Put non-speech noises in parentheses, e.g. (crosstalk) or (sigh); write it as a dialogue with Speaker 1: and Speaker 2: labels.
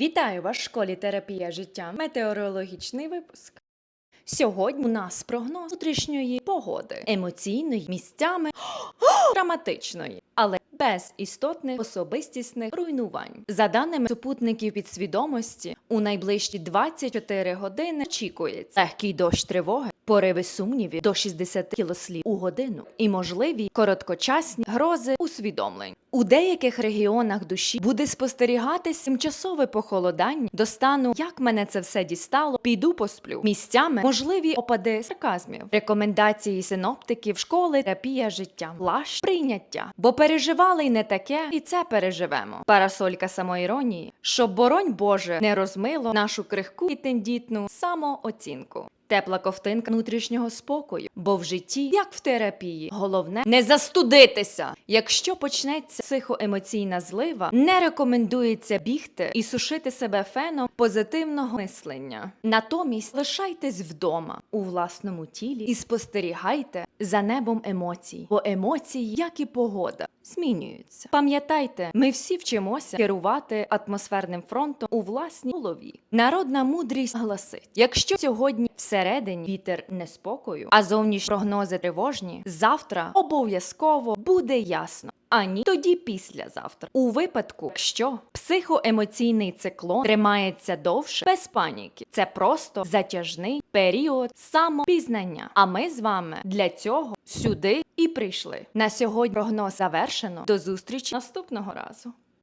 Speaker 1: Вітаю вас в школі терапія життя. Метеорологічний випуск. Сьогодні у нас прогноз внутрішньої погоди, емоційної, місцями (gasps) драматичної, але без істотних особистісних руйнувань. За даними супутників підсвідомості, у найближчі 24 години очікується легкий дощ тривоги, пориви сумнівів до 60 кілослів у годину і можливі короткочасні грози усвідомлень. У деяких регіонах душі буде спостерігатись тимчасове похолодання до стану, як мене це все дістало, піду посплю. Місцями можливі опади сарказмів, рекомендації синоптиків, школи, терапія життя, плащ, прийняття. Бо переживали й не таке, і це переживемо. Парасолька самоіронії, щоб боронь Боже не розмило нашу крихку і тендітну самооцінку. Тепла ковтинка внутрішнього спокою, бо в житті, як в терапії, головне не застудитися. Якщо почнеться психоемоційна злива, не рекомендується бігти і сушити себе феном позитивного мислення. Натомість лишайтесь вдома у власному тілі і спостерігайте за небом емоцій, бо емоції, як і погода, змінюються. Пам'ятайте, ми всі вчимося керувати атмосферним фронтом у власній голові. Народна мудрість гласить: якщо сьогодні всередині вітер неспокою, а зовнішні прогнози тривожні, завтра обов'язково буде ясно. Ані тоді післязавтра. У випадку, якщо психоемоційний циклон тримається довше, без паніки, це просто затяжний період самопізнання. А ми з вами для цього сюди і прийшли. На сьогодні прогноз завершено. До зустрічі наступного разу.